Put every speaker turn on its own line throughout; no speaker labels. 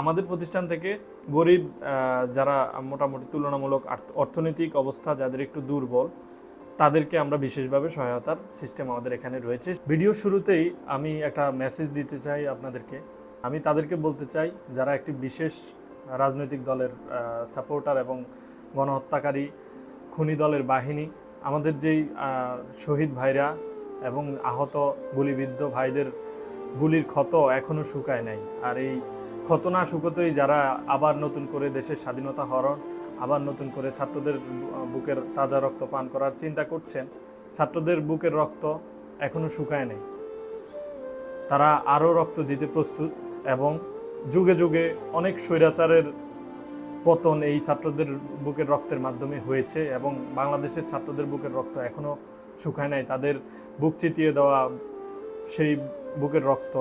আমাদের প্রতিষ্ঠান থেকে গরিব যারা মোটামুটি তুলনামূলক অর্থনৈতিক অবস্থা যাদের একটু দুর্বল, তাদেরকে আমরা বিশেষভাবে সহায়তার সিস্টেম আমাদের এখানে রয়েছে। ভিডিও শুরুতেই আমি একটা মেসেজ দিতে চাই আপনাদেরকে। আমি তাদেরকে বলতে চাই, যারা একটি বিশেষ রাজনৈতিক দলের সাপোর্টার এবং গণহত্যাকারী, খুনি দলের বাহিনী, আমাদের যেই শহীদ ভাইরা এবং আহত গুলিবিদ্ধ ভাইদের গুলির ক্ষত এখনও শুকায় নাই। আর এই ক্ষত না শুকোতেই যারা আবার নতুন করে দেশের স্বাধীনতা হরণ, আবার নতুন করে ছাত্রদের বুকের তাজা রক্ত পান করার চিন্তা করছেন, ছাত্রদের বুকের রক্ত এখনও শুকায় নেই। তারা আরও রক্ত দিতে প্রস্তুত এবং যুগে যুগে অনেক স্বৈরাচারের পতন এই ছাত্রদের বুকের রক্তের মাধ্যমে হয়েছে এবং বাংলাদেশের ছাত্রদের বুকের রক্ত এখনও শুকায় নাই। তাদের বুক চিতিয়ে দেওয়া সেই বুকের রক্ত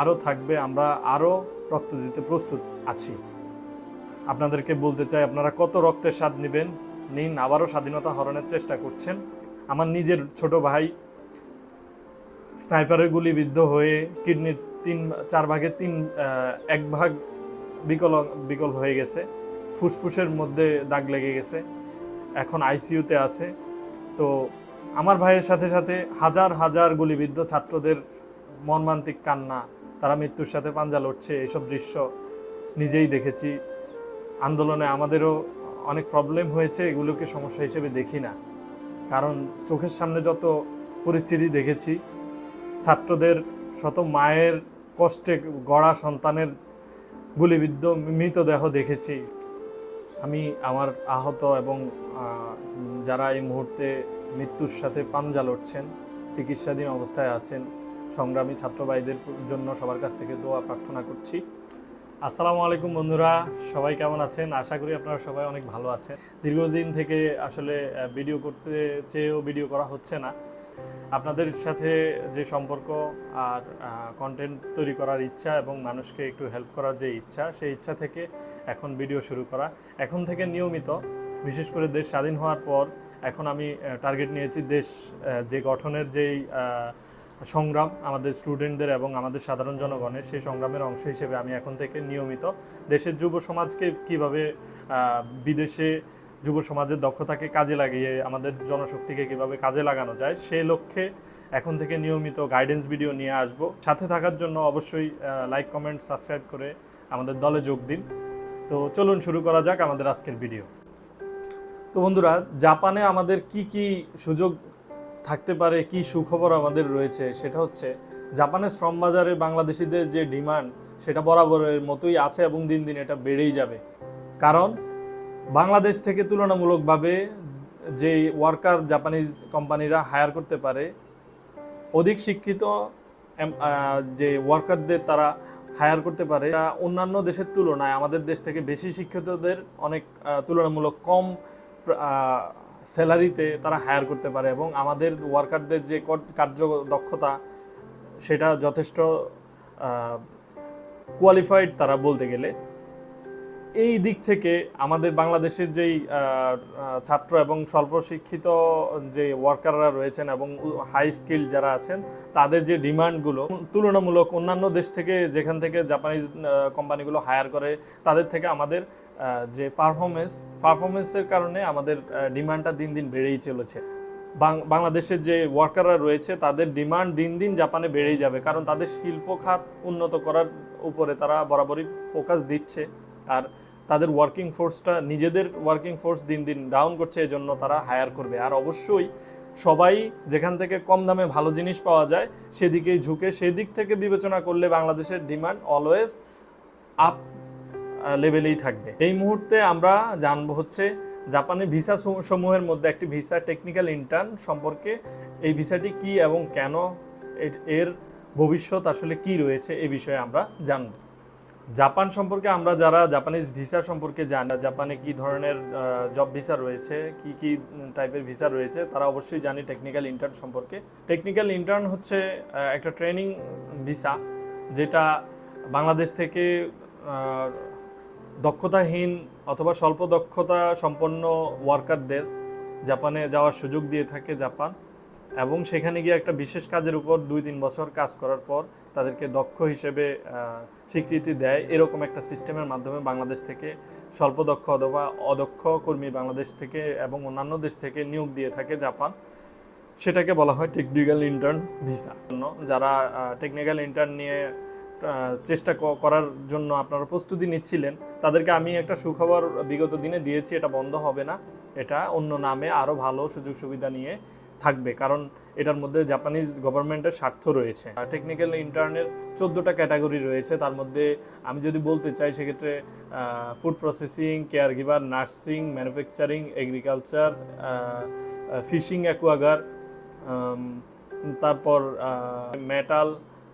আরও থাকবে। আমরা আরও রক্ত দিতে প্রস্তুত আছি। আপনাদেরকে বলতে চাই, আপনারা কত রক্তের স্বাদ নেবেন? নিন, আবারও স্বাধীনতা হরণের চেষ্টা করছেন। আমার নিজের ছোট ভাই স্নাইপারের গুলি বিদ্ধ হয়ে কিডনির তিন, চার ভাগে তিন এক ভাগ বিকল বিকল হয়ে গেছে। ফুসফুসের মধ্যে দাগ লেগে গেছে। এখন আইসিইউতে আছে। তো আমার ভাইয়ের সাথে সাথে হাজার হাজার গুলিবিদ্ধ ছাত্রদের মর্মান্তিক কান্না তারা মৃত্যুর সাথে পাঞ্জা লড়ছে এইসব দৃশ্য নিজেই দেখেছি। আন্দোলনে আমাদেরও অনেক প্রবলেম হয়েছে, এগুলোকে সমস্যা হিসেবে দেখি না। কারণ চোখের সামনে যত পরিস্থিতি দেখেছি, ছাত্রদের শত মায়ের কষ্টে গড়া সন্তানের গুলিবিদ্ধ মৃতদেহ দেখেছি। আমি, আমার আহত এবং যারা এই মুহূর্তে মৃত্যুর সাথে পাঞ্জা লড়ছেন, চিকিৎসাধীন অবস্থায় আছেন সংগ্রামী ছাত্র ভাইদের জন্য সবার কাছ থেকে দোয়া, প্রার্থনা করছি। আসসালামু আলাইকুম বন্ধুরা, সবাই কেমন আছেন? আশা করি আপনারা সবাই অনেক ভালো আছেন। দীর্ঘদিন থেকে আসলে ভিডিও করতে চেয়েও ভিডিও করা হচ্ছে না। আপনাদের সাথে যে সম্পর্ক আর কন্টেন্ট তৈরি করার ইচ্ছা এবং মানুষকে একটু হেল্প করার যে ইচ্ছা, সেই ইচ্ছা থেকে এখন ভিডিও শুরু করা। এখন থেকে নিয়মিত, বিশেষ করে দেশ স্বাধীন হওয়ার পর, এখন আমি টার্গেট নিয়েছি দেশ যে গঠনের যেই সংগ্রাম আমাদের স্টুডেন্টদের এবং আমাদের সাধারণ জনগণের সেই সংগ্রামের অংশ হিসেবে আমি এখন থেকে নিয়মিত দেশের যুব সমাজকে কীভাবে বিদেশে যুব সমাজের দক্ষতাকে কাজে লাগিয়ে আমাদের জনশক্তিকে কীভাবে কাজে লাগানো যায় সেই লক্ষ্যে এখন থেকে নিয়মিত গাইডেন্স ভিডিও নিয়ে আসব। সাথে থাকার জন্য অবশ্যই লাইক কমেন্ট সাবস্ক্রাইব করে আমাদের দলে যোগ দিন। তো চলুন শুরু করা যাক আমাদের আজকের ভিডিও তো বন্ধুরা, জাপানে আমাদের কি কি সুযোগ থাকতে পারে, কি সুখবর আমাদের রয়েছে, সেটা হচ্ছে জাপানের শ্রম বাজারে বাংলাদেশিদের যে ডিমান্ড, সেটা বরাবরের মতোই আছে এবং দিন দিন এটা বেড়েই যাবে। কারণ বাংলাদেশ থেকে তুলনামূলকভাবে যে ওয়ার্কার জাপানিজ কোম্পানিরা হায়ার করতে পারে, অধিক শিক্ষিত যে ওয়ার্কারদের তারা হায়ার করতে পারে অন্যান্য দেশের তুলনায় আমাদের দেশ থেকে বেশি শিক্ষিতদের অনেক তুলনামূলক কম স্যালারিতে তারা হায়ার করতে পারে এবং আমাদের ওয়ার্কারদের যে কার্য দক্ষতা, সেটা যথেষ্ট কোয়ালিফাইড তারা বলতে গেলে। এই দিক থেকে আমাদের বাংলাদেশের যেই ছাত্র এবং স্বল্প শিক্ষিত যে ওয়ার্কাররা রয়েছেন এবং হাই স্কিল যারা আছেন, তাদের যে ডিমান্ডগুলো তুলনামূলক অন্যান্য দেশ থেকে যেখান থেকে জাপানিজ কোম্পানিগুলো হায়ার করে, তাদের থেকে আমাদের যে পারফরমেন্স পারফরমেন্সের কারণে আমাদের ডিমান্ডটা দিন দিন বেড়েই চলেছে। বাংলাদেশের যে ওয়ার্কাররা রয়েছে, তাদের ডিমান্ড দিন দিন জাপানে বেড়েই যাবে। কারণ তাদের শিল্প খাত উন্নত করার উপরে তারা বরাবরই ফোকাস দিচ্ছে। আর তাদের ওয়ার্কিং ফোর্সটা নিজেদের ওয়ার্কিং ফোর্স দিন দিন ডাউন করছে, এজন্য তারা হায়ার করবে। আর অবশ্যই সবাই যেখান থেকে কম দামে ভালো জিনিস পাওয়া যায়, সেদিকেই ঝুঁকে। সেদিক থেকে বিবেচনা করলে বাংলাদেশের ডিমান্ড অলওয়েজ আপ লেভেলেই থাকবে। এই মুহূর্তে আমরা জানব হচ্ছে জাপানের ভিসা সমূ- সমূহের মধ্যে একটি ভিসা টেকনিক্যাল ইন্টার্ন সম্পর্কে এই ভিসাটি কি এবং কেন এর- ভবিষ্যৎ আসলে কি রয়েছে এ বিষয়ে আমরা জানব। জাপান সম্পর্কে আমরা যারা জাপানিজ ভিসা সম্পর্কে জানি, জাপানে কি ধরনের জব ভিসা রয়েছে, কি কি টাইপের ভিসা রয়েছে, তারা অবশ্যই জানি টেকনিক্যাল ইন্টার্ন সম্পর্কে। টেকনিক্যাল ইন্টার্ন হচ্ছে একটা ট্রেনিং ভিসা যেটা বাংলাদেশ থেকে দক্ষতাহীন অথবা স্বল্প দক্ষতা সম্পন্ন ওয়ার্কারদের জাপানে যাওয়ার সুযোগ দিয়ে থাকে জাপান এবং সেখানে গিয়ে একটা বিশেষ কাজের উপর দুই তিন বছর কাজ করার পর তাদেরকে দক্ষ হিসেবে স্বীকৃতি দেয়। এরকম একটা সিস্টেমের মাধ্যমে বাংলাদেশ থেকে স্বল্প দক্ষ অথবা অদক্ষ কর্মী বাংলাদেশ থেকে এবং অন্যান্য দেশ থেকে নিয়োগ দিয়ে থাকে জাপান। সেটাকে বলা হয় টেকনিক্যাল ইন্টার্ন ভিসা যারা টেকনিক্যাল ইন্টার্ন নিয়ে চেষ্টা করার জন্য আপনারা প্রস্তুতি নিচ্ছিলেন। তাদেরকে আমি একটা সুখবর বিগত দিনে দিয়েছি, এটা বন্ধ হবে না। এটা অন্য নামে আরও ভালো সুযোগ সুবিধা নিয়ে থাকবে, কারণ এটার মধ্যে জাপানিজ গভর্নমেন্টের স্বার্থ রয়েছে। টেকনিক্যাল ইন্টার্নের চোদ্দোটা ক্যাটাগরি রয়েছে, তার মধ্যে আমি যদি বলতে চাই, সেক্ষেত্রে food processing caregiver nursing manufacturing agriculture fishing অ্যাকোয়াগার তারপর metal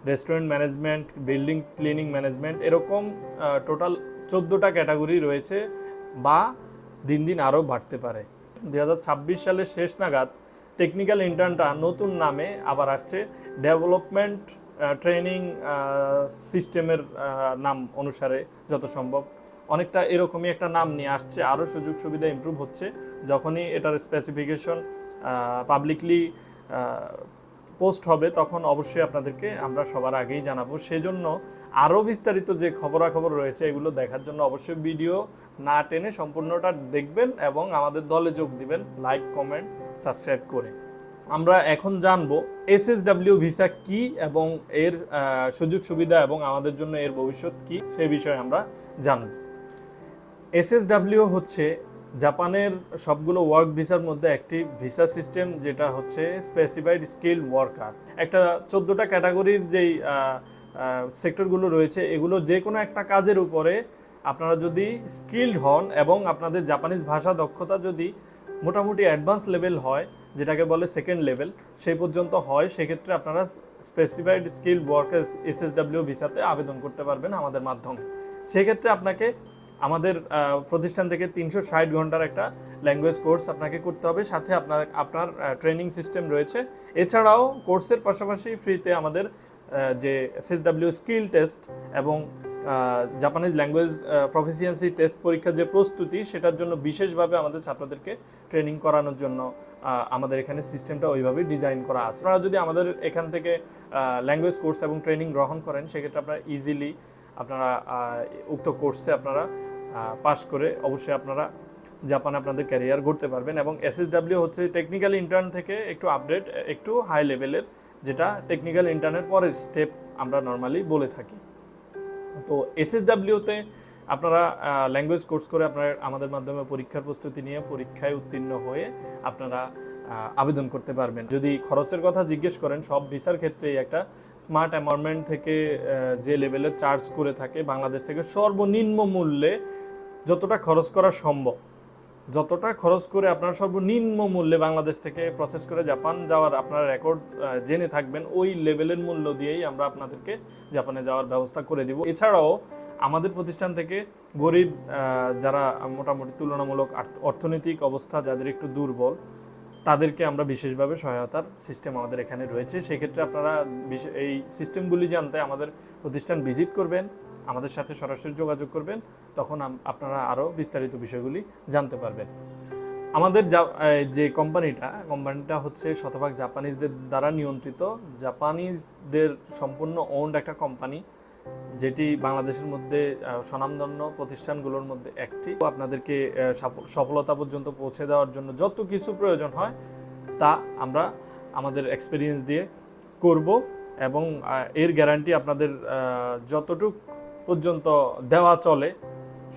restaurant management, building cleaning management, এরকম টোটাল চোদ্দোটা ক্যাটাগরি রয়েছে বা দিন দিন আরও বাড়তে পারে। দু হাজার ছাব্বিশ সালের শেষ নাগাদ টেকনিক্যাল ইন্টার্নটা নতুন নামে আবার আসছে। ডেভেলপমেন্ট ট্রেনিং সিস্টেমের নাম অনুসারে যত সম্ভব। অনেকটা এরকমই একটা নাম নিয়ে আসছে, আরও সুযোগ সুবিধা ইমপ্রুভ হচ্ছে। যখনই এটার স্পেসিফিকেশন পাবলিকলি পোস্ট হবে, তখন অবশ্যই আপনাদেরকে আমরা সবার আগেই জানাব। সেজন্য আরও বিস্তারিত যে খবরাখবর রয়েছে, এগুলো দেখার জন্য অবশ্যই ভিডিও না টেনে সম্পূর্ণটা দেখবেন এবং আমাদের দলে যোগ দিবেন, লাইক, কমেন্ট, সাবস্ক্রাইব করে। আমরা এখন জানব এসএসডব্লিউ ভিসা কি এবং এর সুযোগ সুবিধা এবং আমাদের জন্য এর ভবিষ্যৎ কি, সে বিষয়ে আমরা জানব। এসএসডব্লিউ হচ্ছে জাপানের সবগুলো ওয়ার্ক ভিসার মধ্যে একটি ভিসা সিস্টেম যেটা হচ্ছে স্পেসিফাইড স্কিল ওয়ার্কার একটা চোদ্দোটা ক্যাটাগরির যেই সেক্টরগুলো রয়েছে, এগুলো যে কোনো একটা কাজের উপরে আপনারা যদি স্কিল্ড হন এবং আপনাদের জাপানিজ ভাষা দক্ষতা যদি মোটামুটি অ্যাডভান্স লেভেল হয়, যেটাকে বলে সেকেন্ড লেভেল সেই পর্যন্ত হয়, সেক্ষেত্রে আপনারা স্পেসিফাইড স্কিল ওয়ার্কার এসএসডব্লিউ ভিসাতে আবেদন করতে পারবেন আমাদের মাধ্যমে। সেক্ষেত্রে আপনাকে আমাদের প্রতিষ্ঠান থেকে তিনশো ষাট ঘণ্টার একটা ল্যাঙ্গুয়েজ কোর্স আপনাকে করতে হবে। সাথে আপনার আপনার ট্রেনিং সিস্টেম রয়েছে। এছাড়াও কোর্সের পাশাপাশি ফ্রিতে আমাদের যে এসএসডব্লিউ স্কিল টেস্ট এবং জাপানিজ ল্যাঙ্গুয়েজ প্রফিসিয়েন্সি টেস্ট পরীক্ষার যে প্রস্তুতি, সেটার জন্য বিশেষভাবে আমাদের ছাত্রদেরকে ট্রেনিং করানোর জন্য আমাদের এখানে সিস্টেমটা ওইভাবেই ডিজাইন করা আছে। আপনারা যদি আমাদের এখান থেকে ল্যাঙ্গুয়েজ কোর্স এবং ট্রেনিং গ্রহণ করেন, সেক্ষেত্রে আপনারা ইজিলি আপনারা উক্ত কোর্সে আপনারা পাশ করে অবশ্যই আপনারা জাপানে আপনাদের ক্যারিয়ার গড়তে পারবেন এবং এসএসডব্লিউ হচ্ছে টেকনিক্যাল ইন্টার্ন থেকে একটু আপডেট একটু হাই লেভেলের যেটা টেকনিক্যাল ইন্টার্নের পরের স্টেপ আমরা নর্মালি বলে থাকি। তো এসএসডব্লিউতে আপনারা ল্যাঙ্গুয়েজ কোর্স করে আপনারা আমাদের মাধ্যমে পরীক্ষার প্রস্তুতি নিয়ে পরীক্ষায় উত্তীর্ণ হয়ে আপনারা আবেদন করতে পারবেন। যদি খরচের কথা জিজ্ঞেস করেন, সব ভিসার ক্ষেত্রেই একটা স্মার্ট অ্যামাউন্টমেন্ট থেকে যে লেভেলের চার্জ করে থাকে, বাংলাদেশ থেকে সর্বনিম্ন মূল্যে যতটা খরচ করা সম্ভব, যতটা খরচ করে আপনার সর্বনিম্ন মূল্যে বাংলাদেশ থেকে প্রসেস করে জাপান যাওয়ার আপনার রেকর্ড জেনে থাকবেন, ওই লেভেলের মূল্য দিয়েই আমরা আপনাদেরকে জাপানে যাওয়ার ব্যবস্থা করে দিব। এছাড়াও আমাদের প্রতিষ্ঠান থেকে গরিব যারা মোটামুটি তুলনামূলক অর্থনৈতিক অবস্থা যাদের একটু দুর্বল তাদেরকে আমরা বিশেষভাবে সহায়তার সিস্টেম আমাদের এখানে রয়েছে। সেক্ষেত্রে আপনারা এই সিস্টেমগুলি জানতে আমাদের প্রতিষ্ঠান ভিজিট করবেন, আমাদের সাথে সরাসরি যোগাযোগ করবেন, তখন আপনারা আরও বিস্তারিত বিষয়গুলি জানতে পারবেন। আমাদের যে কোম্পানিটা কোম্পানিটা হচ্ছে শতভাগ জাপানিজদের দ্বারা নিয়ন্ত্রিত। জাপানিজদের সম্পূর্ণ ওন্ড একটা কোম্পানি যেটি বাংলাদেশের মধ্যে স্বনামধন্য প্রতিষ্ঠানগুলোর মধ্যে একটি। আপনাদেরকে সফলতা পর্যন্ত পৌঁছে দেওয়ার জন্য যত কিছু প্রয়োজন হয়, তা আমরা আমাদের এক্সপিরিয়েন্স দিয়ে করব এবং এর গ্যারান্টি আপনাদের যতটুক পর্যন্ত দেওয়া চলে,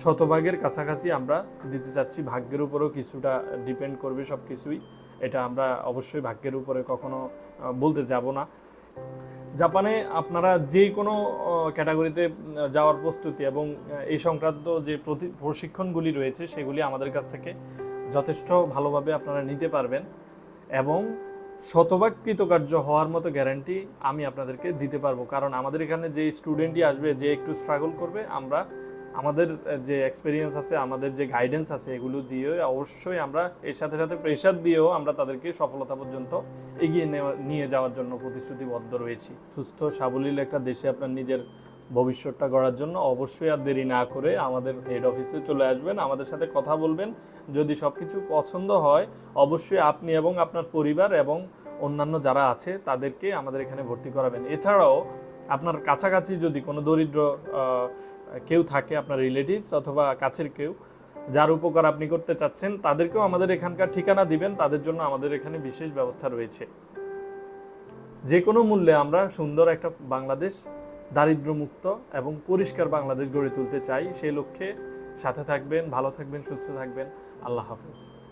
শতভাগের কাছাকাছি আমরা দিতে চাচ্ছি। ভাগ্যের উপরেও কিছুটা ডিপেন্ড করবে সব কিছুই এটা আমরা অবশ্যই ভাগ্যের উপরে কখনো বলতে যাব না। জাপানে আপনারা যে কোনো ক্যাটাগরিতে যাওয়ার প্রস্তুতি এবং এই সংক্রান্ত যে প্রশিক্ষণগুলি রয়েছে, সেগুলি আমাদের কাছ থেকে যথেষ্ট ভালোভাবে আপনারা নিতে পারবেন এবং শতভাগ কৃতকার্য হওয়ার মতো গ্যারান্টি আমি আপনাদেরকে দিতে পারব। কারণ আমাদের এখানে যে স্টুডেন্টই আসবে, যে একটু স্ট্রাগল করবে, আমরা আমাদের যে এক্সপিরিয়েন্স আছে, আমাদের যে গাইডেন্স আছে, এগুলো দিয়ে অবশ্যই আমরা এর সাথে সাথে প্রেশার দিয়েও আমরা তাদেরকে সফলতা পর্যন্ত এগিয়ে নিয়ে যাওয়ার জন্য প্রতিশ্রুতিবদ্ধ রয়েছি। সুস্থ, সাবলীল একটা দেশে আপনার নিজের ভবিষ্যৎটা গড়ার জন্য অবশ্যই আর দেরি না করে আমাদের হেড অফিসে চলে আসবেন, আমাদের সাথে কথা বলবেন। যদি সব কিছু পছন্দ হয়, অবশ্যই আপনি এবং আপনার পরিবার এবং অন্যান্য যারা আছে, তাদেরকে আমাদের এখানে ভর্তি করাবেন। এছাড়াও, আপনার কাছাকাছি যদি কোনো দরিদ্র কেউ থাকে আপনার রিলেটিভস অথবা কাছের কেউ, যার উপকার আপনি করতে চাচ্ছেন, তাদেরকেও আমাদের এখানকার ঠিকানা দিবেন। তাদের জন্য আমাদের এখানে বিশেষ ব্যবস্থা রয়েছে। যে কোনো মূল্যে আমরা সুন্দর একটা বাংলাদেশ, দারিদ্র্যমুক্ত এবং পরিষ্কার বাংলাদেশ গড়ে তুলতে চাই। সেই লক্ষ্যে সাথে থাকবেন, ভালো থাকবেন, সুস্থ থাকবেন। আল্লাহ হাফেজ।